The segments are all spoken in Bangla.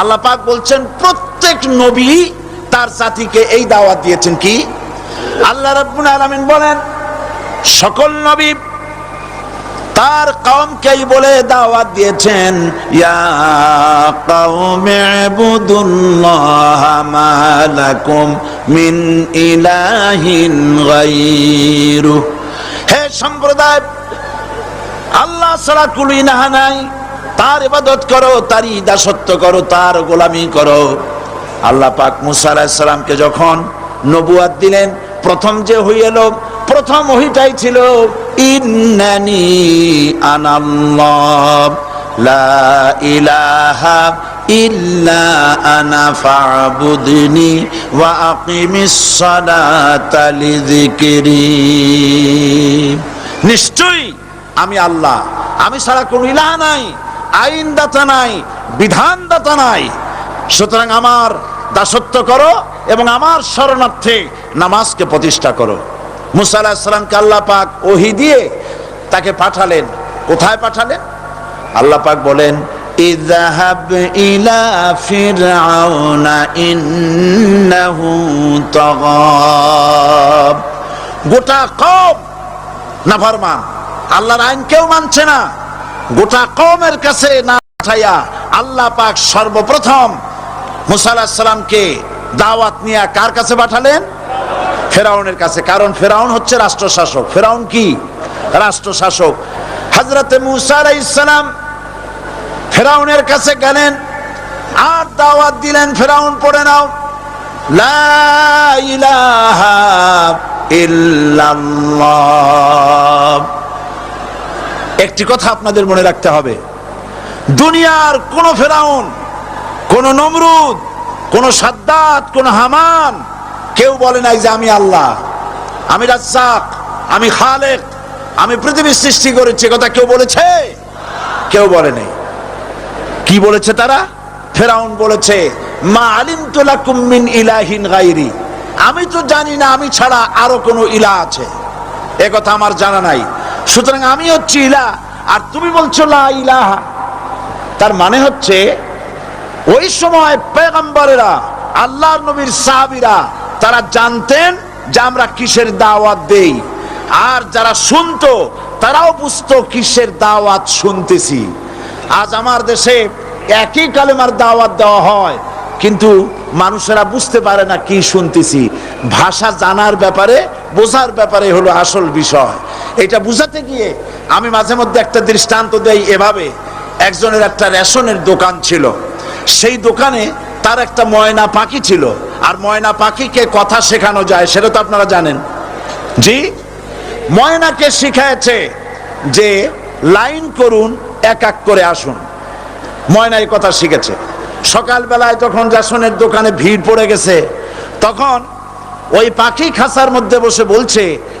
আল্লাহ পাক বলছেন, প্রত্যেক নবী তার জাতিকে এই দাওয়াত দিয়েছেন কি? আল্লাহ রাব্বুল আলামিন বলেন, সকল নবী তার কওমকেই বলে দাওয়াত দিয়েছেন, ইয়া কওমি ইবুদুল্লাহ মা লাকুম মিন ইলাহিন গায়রু হে সম্প্রদায়, আল্লাহ ছাড়া কুল ইলাহা নাই। তার ইবাদত করো, তারই দাসত্ব করো, তার গোলামি করো। আল্লাহ পাক মুসা আলাইহিস সালামকে যখন নবুয়াত দিলেন, প্রথম যে হই এলো, প্রথম ওহিটাই ছিল, ইন্নানি আনাল্লাহ, লা ইলাহা ইল্লা আনা ফাবুদনি ওয়া আকিমিস সালাতা লিযিকরি। নিশ্চয়ই আমি আল্লাহ, আমি ছাড়া কোনো ইলাহ নাই। আইনদাতা নাই, বিধানদাতা নাই। সুতরাং আমার দাসত্ব করো এবং আমার শরণার্থে নামাজকে প্রতিষ্ঠা করো। মুসা আল্লাহ পাক ওহি দিয়ে তাকে পাঠালেন। কোথায় পাঠালেন? আল্লাহ পাক বলেন, ইযহাব ইলা ফিরআউনা ইন্নাহু তাগাব। গোটা কম নাফরমান, আল্লাহর আইন কেউ মানছে না। গোটা কমের কাছে না পাঠাইয়া আল্লাহ পাক সর্বপ্রথম মুসা আলাহিস দাওয়াত নিয়ে কার কাছে পাঠালেন? ফেরাউনের কাছে। কারণ ফেরাউন হচ্ছে রাষ্ট্র শাসক ফেরাউন কি? রাষ্ট্র শাসক হজরতে মুসা আলাইহিস সালাম ফেরাউনের কাছে গেলেন। আর দাওয়াত দিলেন, ফেরাউন, পড়ে নাও। লা ইলাহা ইল্লাল্লাহ। একটি কথা আপনাদের মনে রাখতে হবে। দুনিয়ার কোন ফেরাউন, কোন নমরুদ, কোন সাদ্দাত, কোন হামান, কেউ বলে নাই যে আমি আল্লাহ। আমি রাজ্জাক, আমি খালেক, আমি পৃথিবীর সৃষ্টি করেছি কথা কেউ বলেছে? কেউ বলে নাই। কি বলেছে তারা? ফেরাউন বলেছে, মা আলিম তোলাকুম মিন ইলাহিন গাইরি আমি তো জানি না, আমি ছাড়া আরও কোনো ইলা আছে। এ কথা আমার জানা নাই। সুতরাং আমি হচ্ছি ইলা, আর তুমি বলছো লা ইলাহা। তার মানে হচ্ছে, ওই সময় পেগম্বরেরা আল্লাহর নবীর সাহাবীরা, তারা জানতেন যে আমরা কিসের দাওয়াত দেই। আর যারা শুনতো, তারাও বুঝতো কিসের দাওয়াত শুনতেছি। আজ আমার দেশে একই কালেমার দাওয়াত দেওয়া হয়, কিন্তু মানুষেরা বুঝতে পারে না কি শুনতেছি। ভাষা জানার ব্যাপারে, বোঝার ব্যাপারে হলো আসল বিষয়। এটা বুঝাতে গিয়ে আমি মাঝে মধ্যে একটা দৃষ্টান্ত দেই এভাবে। একজনের একটা রেশনের দোকান ছিল। সেই দোকানে তার একটা ময়না পাখি ছিল। আর ময়না পাখিকে কথা শেখানো যায়, সেটা তো আপনারা জানেন। জি? ময়নাকে শিখাইছে যে লাইন করুন, এক এক করে আসুন। ময়না এই কথা শিখেছে। সকালবেলায় যখন রেশনের দোকানে ভিড় পড়ে গেছে, তখন ওই পাখি খাসার মধ্যে বসে বলছে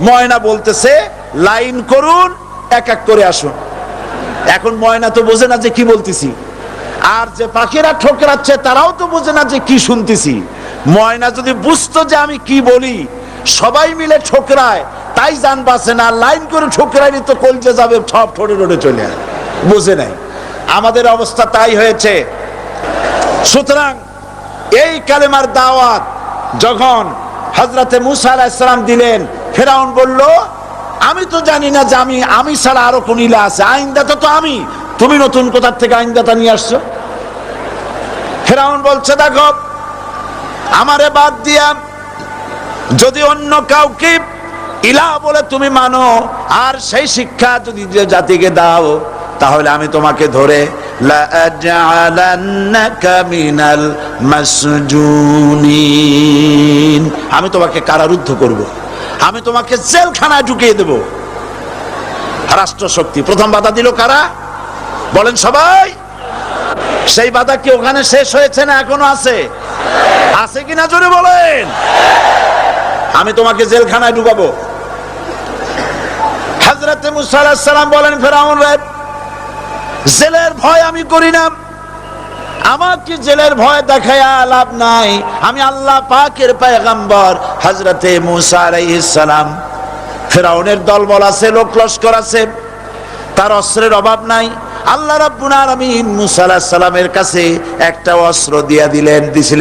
ময়না বলতেছে, লাইন করুন, এক এক করে আসুন। এখন ময়না তো বোঝে না যে কি বলতেছি। আর যে পাখিরা ঠোকরাচ্ছে তারাও তো বোঝে না যে কি শুনতেছি। ময়না যদি বুঝতো যে আমি কি বলি, সবাই মিলে ঠোকরায়, তাই জান বাসে না, লাইন করে ঠোকরাইনি তো কলজে যাবে সব ঠোঁটে ঠোঁটে চলে বুঝে নাই। আমাদের অবস্থা তাই হয়েছে। সুতরাং এই কালেমার দাওয়াত যখন হজরতে মুসা আলাহিসাম দিলেন। ফেরাউন বলল, আমি তো জানি না যে আমি আমি ছাড়া আরও কোন ইলা আছে। আইনদাতা তো আমি। তুমি নতুন কোথার থেকে আইনদাতা নিয়ে আসছো? ফেরাউন বলছে, দেখো, আমারে বাদ দিয়া যদি অন্য কাউকে ইলা বলে তুমি মানো, আর সেই শিক্ষা যদি জাতিকে দাও, তাহলে আমি তোমাকে ধরে আমি তোমাকে কারারুদ্ধ করব। আমি তোমাকে জেলখানায় ঢুকিয়ে দেব। রাষ্ট্র শক্তি প্রথম বাধা দিল কারা? বলেন সবাই। সেই বাধা কি ওখানে শেষ হয়েছে না এখনও আছে? আছে কিনা জোরে বলেন। আমি তোমাকে জেলখানায় ডুবাবো হাজরাতে মুসা সালাম বলেন, ফেরাউন রে জেলের ভয় আমি করি না। আমাকে জেলের ভয় দেখায়া লাভ নাই। আমি আল্লাহ পাকের পায়গাম্বর হজরতে মুসা আলাইহিস সালাম। ফেরাউনের দলবল আছে, লোক লস্কর আছে। তার অস্ত্রের অভাব নাই। আল্লাহ রাব্বুল আলামিন মুসা আলাইহিস সালামের কাছে একটা অস্ত্র দিয়া দিলেন, দিছিলেন।